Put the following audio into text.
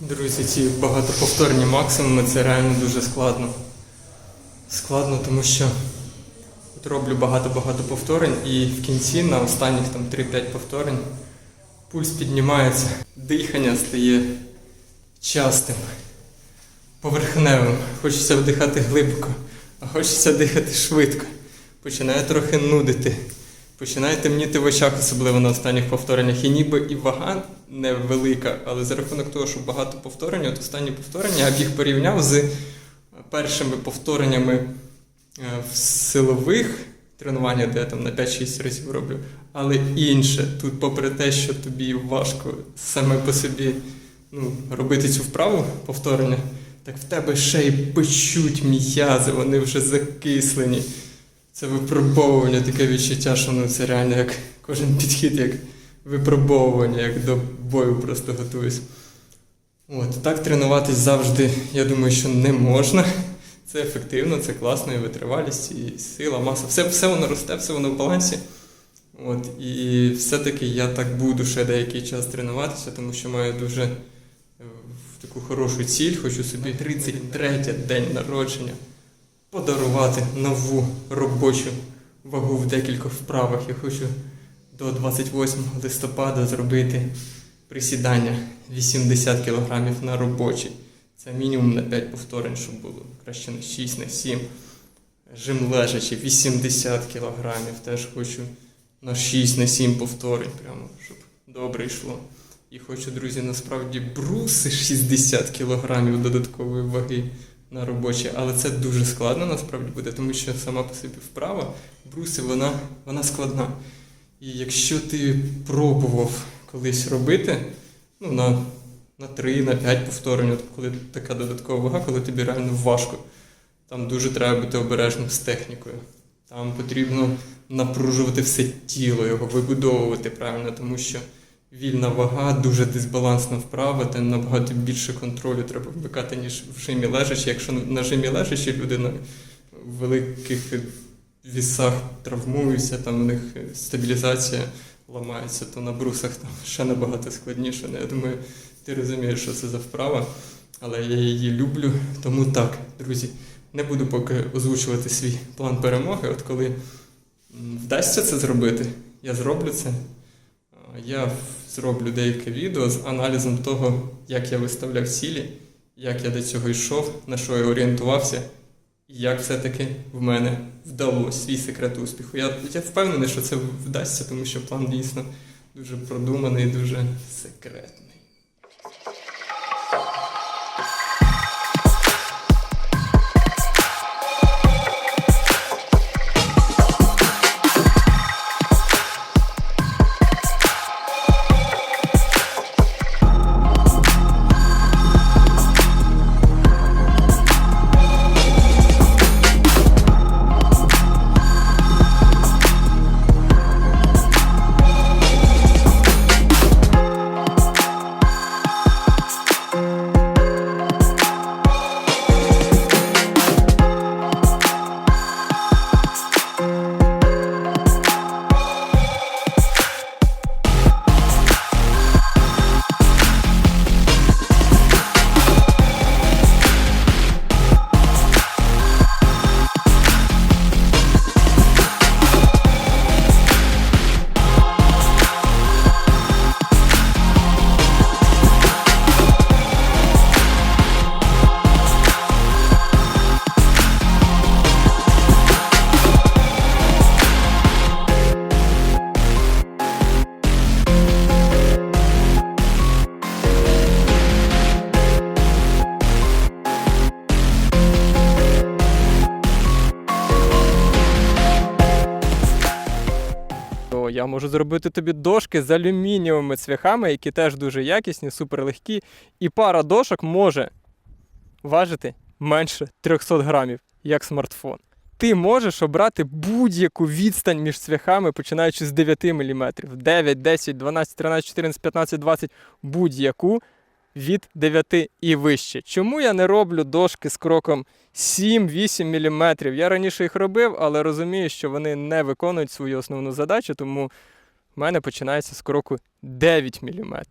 Друзі, ці багатоповторні максимуми це реально дуже складно. Складно, тому що от роблю багато-багато повторень і в кінці на останніх там 3-5 повторень пульс піднімається, дихання стає частим, поверхневим. Хочеться вдихати глибоко, а хочеться дихати швидко. Починає трохи нудити. Починає темніти в очах, особливо на останніх повтореннях. І ніби і вага невелика, але за рахунок того, що багато повторень, от останні повторення, я б їх порівняв з першими повтореннями е, в силових тренуваннях, де я там на 5-6 разів роблю. Але інше, тут, попри те, що тобі важко саме по собі ну, робити цю вправу повторення, так в тебе ще й печуть м'язи, вони вже закислені. Це випробовування, таке відчуття, що ну, це реально як кожен підхід, як випробовування, як до бою просто готуюсь. От, так тренуватись завжди, я думаю, що не можна. Це ефективно, це класно, і витривалість, і сила, маса. Все, все воно росте, все воно в балансі. От, і все-таки я так буду ще деякий час тренуватися, тому що маю дуже е, таку хорошу ціль, хочу собі 33 день народження подарувати нову робочу вагу в декількох вправах. Я хочу до 28 листопада зробити присідання 80 кг на робочий. Це мінімум на 5 повторень, щоб було. Краще на 6, на 7. Жим лежачи 80 кг. Теж хочу на 6, на 7 повторень, прямо, щоб добре йшло. І хочу, друзі, насправді бруси 60 кг додаткової ваги на робочі, але це дуже складно насправді буде, тому що сама по собі вправа, бруси, вона, вона складна. І якщо ти пробував колись робити, ну, на, на 3, на 5 повторень, коли така додаткова вага, коли тобі реально важко, там дуже треба бути обережним з технікою. Там потрібно напружувати все тіло, його вибудовувати правильно, тому що вільна вага, дуже дисбалансна вправа, де набагато більше контролю треба вмикати, ніж в жимі лежачі. Якщо на жимі лежачі люди на великих вісах травмуються, там у них стабілізація ламається, то на брусах там ще набагато складніше. Ну, Я думаю, ти розумієш, що це за вправа, але я її люблю. Тому так, друзі, не буду поки озвучувати свій план перемоги. От коли вдасться це зробити, я зроблю це. Я зроблю деяке відео з аналізом того, як я виставляв цілі, як я до цього йшов, на що я орієнтувався, і як все-таки в мене вдалося свій секрет успіху. Я, я впевнений, що це вдасться, тому що план дійсно дуже продуманий, дуже секретний. Я можу зробити тобі дошки з алюмінієвими цвяхами, які теж дуже якісні, суперлегкі. І пара дошок може важити менше 300 грамів, як смартфон. Ти можеш обрати будь-яку відстань між цвяхами, починаючи з 9 мм. 9, 10, 12, 13, 14, 15, 20, будь-яку від 9 і вище. Чому я не роблю дошки з кроком 7-8 мм? Я раніше їх робив, але розумію, що вони не виконують свою основну задачу, тому в мене починається з кроку 9 мм.